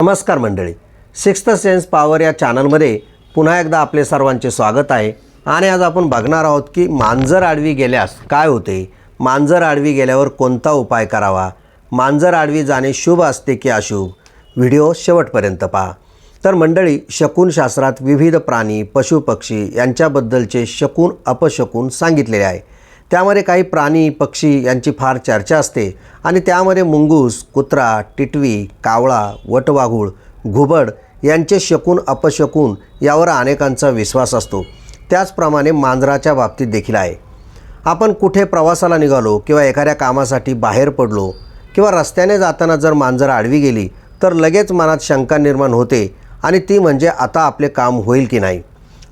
नमस्कार मंडळी. Sixth sense power या चॅनलमध्ये पुन्हा एकदा आपले सर्वांचे स्वागत आहे. आणि आज आपण बघणार आहोत की मांजर आडवी गेल्यास काय होते? मांजर आडवी गेल्यावर कोणता उपाय करावा? मांजर आडवी जाणे शुभ असते की अशुभ? व्हिडिओ शेवटपर्यंत पहा. तर मंडळी शकुनशास्त्रात विविध प्राणी पशुपक्षी यांच्याबद्दलचे शकून अपशकून सांगितलेले आहे. त्यामध्ये काही प्राणी पक्षी यांची फार चर्चा असते आणि त्यामध्ये मुंगूस कुत्रा टिटवी कावळा वटवाघूळ घुबड यांचे शकून अपशकून यावर अनेकांचा विश्वास असतो. त्याचप्रमाणे मांजराच्या बाबतीत देखील आहे. आपण कुठे प्रवासाला निघालो किंवा एखाद्या कामासाठी बाहेर पडलो किंवा रस्त्याने जाताना जर मांजर आडवी गेली तर लगेच मनात शंका निर्माण होते आणि ती म्हणजे आता आपले काम होईल की नाही.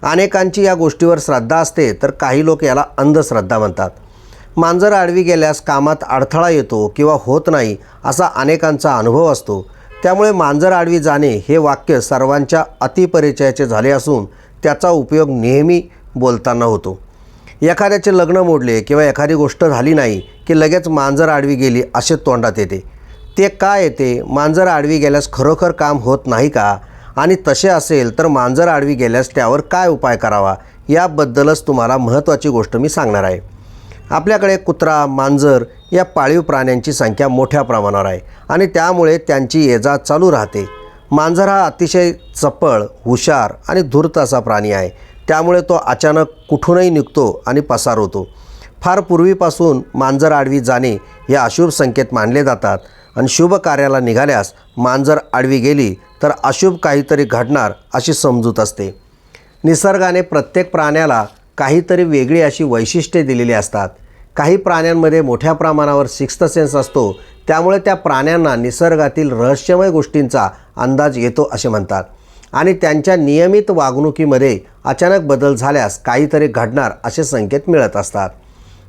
अनेकांची या गोष्टीवर श्रद्धा असते तर काही लोक याला अंधश्रद्धा म्हणतात. मांजर आडवी गेल्यास कामात अडथळा येतो किंवा होत नाही असा अनेकांचा अनुभव असतो. त्यामुळे मांजर आडवी जाणे हे वाक्य सर्वांच्या अतिपरिचयाचे झाले असून त्याचा उपयोग नेहमी बोलताना होतो. एखाद्याचे लग्न मोडले किंवा एखादी गोष्ट झाली नाही की लगेच मांजर आडवी गेली असे तोंडात येते. ते का येते? मांजर आडवी गेल्यास खरोखर काम होत नाही का? आणि तसे असेल तर मांजर आडवी गेल्यास त्यावर काय उपाय करावा? याबद्दलच तुम्हाला महत्त्वाची गोष्ट मी सांगणार आहे. आपल्याकडे कुत्रा मांजर या पाळीव प्राण्यांची संख्या मोठ्या प्रमाणावर आहे आणि त्यामुळे त्यांची ये जा चालू राहते. मांजर हा अतिशय चपळ हुशार आणि धूर्त असा प्राणी आहे. त्यामुळे तो अचानक कुठूनही निघतो आणि पसार होतो. फार पूर्वीपासून मांजर आडवी जाणे हे अशुभ संकेत मानले जातात आणि शुभ कार्याला निघाल्यास मांजर आडवी गेली तर अशुभ काहीतरी घडणार अशी समजूत असते. निसर्गाने प्रत्येक प्राण्याला काहीतरी वेगळी अशी वैशिष्ट्ये दिलेली असतात. काही प्राण्यांमध्ये मोठ्या प्रमाणावर सिक्स्थ सेन्स असतो. त्यामुळे त्या प्राण्यांना निसर्गातील रहस्यमय गोष्टींचा अंदाज येतो असे म्हणतात. आणि त्यांच्या नियमित वागणुकीमध्ये अचानक बदल झाल्यास काहीतरी घडणार असे संकेत मिळत असतात.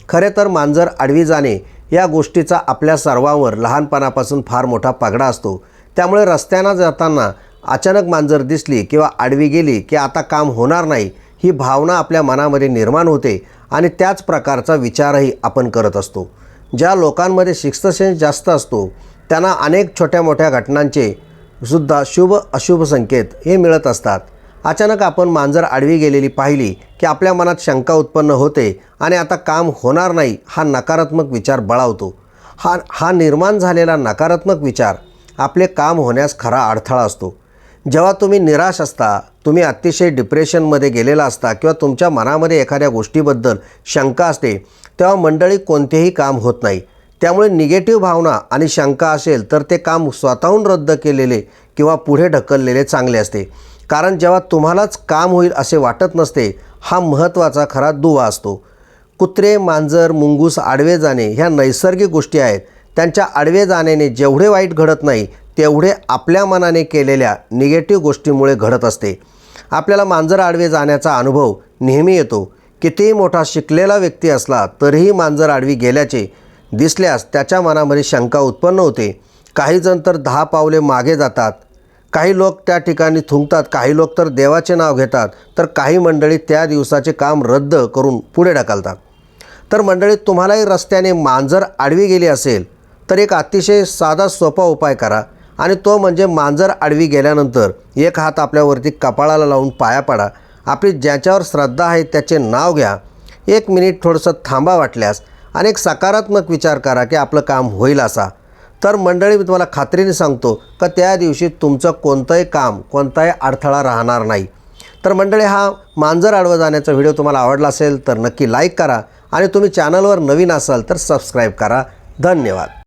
खरे तर मांजर आडवी जाणे या गोष्टीचा आपल्या सर्वांवर लहानपणापासून फार मोठा पगडा असतो. त्यामुळे रस्त्यानं जाताना अचानक मांजर दिसली किंवा आडवी गेली की आता काम होणार नाही ही भावना आपल्या मनामध्ये निर्माण होते आणि त्याच प्रकारचा विचारही आपण करत असतो. ज्या लोकांमध्ये सिक्स्थ जास्त असतो त्यांना अनेक छोट्या मोठ्या घटनांचे सुद्धा शुभ अशुभ संकेत हे मिळत असतात. अचानक आपण मांजर आडवी गेलेली पाहिली की आपल्या मनात शंका उत्पन्न होते आणि आता काम होणार नाही हा नकारात्मक विचार बळावतो. हा हा निर्माण झालेला नकारात्मक विचार आपले काम होण्यास खरा अडथळा असतो. जेव्हा तुम्ही निराश असता तुम्ही अतिशय डिप्रेशनमध्ये गेलेला असता किंवा तुमच्या मनामध्ये एखाद्या गोष्टीबद्दल शंका असते तेव्हा मंडळी कोणतेही काम होत नाही. त्यामुळे निगेटिव्ह भावना आणि शंका असेल तर ते काम स्वतःहून रद्द केलेले किंवा पुढे ढकललेले चांगले असते. कारण जेव्हा तुम्हालाच काम होईल असे वाटत नसते हा महत्त्वाचा खरा दुवा असतो. कुत्रे मांजर मुंगूस आडवे जाणे ह्या नैसर्गिक गोष्टी आहेत. त्यांच्या आडवे जाण्याने जेवढे वाईट घडत नाही तेवढे आपल्या मनाने केलेल्या निगेटिव्ह गोष्टीमुळे घडत असते. आपल्याला मांजर आडवे जाण्याचा अनुभव नेहमी येतो. कितीही मोठा शिकलेला व्यक्ती असला तरीही मांजर आडवी गेल्याचे दिसल्यास त्याच्या मनामध्ये शंका उत्पन्न होते. काही जण तर दहा पावले मागे जातात. काही लोक त्या ठिकाणी थुंकतात काही लोक तर देवाचे नाव घेतात तर काही मंडळी त्या दिवसाचे काम रद्द करून पुढे ढकलतात. तर मंडळी तुम्हालाही रस्त्याने मांजर आडवी गेली असेल तर एक अतिशय साधा सोपा उपाय करा आणि तो म्हणजे मांजर आडवी गेल्यानंतर एक हात आपल्यावरती कपाळाला लावून पाया पडा. आपली ज्याच्यावर श्रद्धा आहे त्याचे नाव घ्या. एक मिनिट थोडंसं थांबा वाटल्यास आणि एक सकारात्मक विचार करा की आपलं काम होईल असा. तर मंडळी मी तुम्हाला खात्रीने सांगतो का त्या दिवशी तुमचं कोणतंही काम कोणताही अडथळा राहणार नाही. तर मंडळी हा मांजर आडवं जाण्याचा व्हिडिओ तुम्हाला आवडला असेल तर नक्की लाईक करा आणि तुम्ही चॅनलवर नवीन असाल तर सबस्क्राईब करा. धन्यवाद.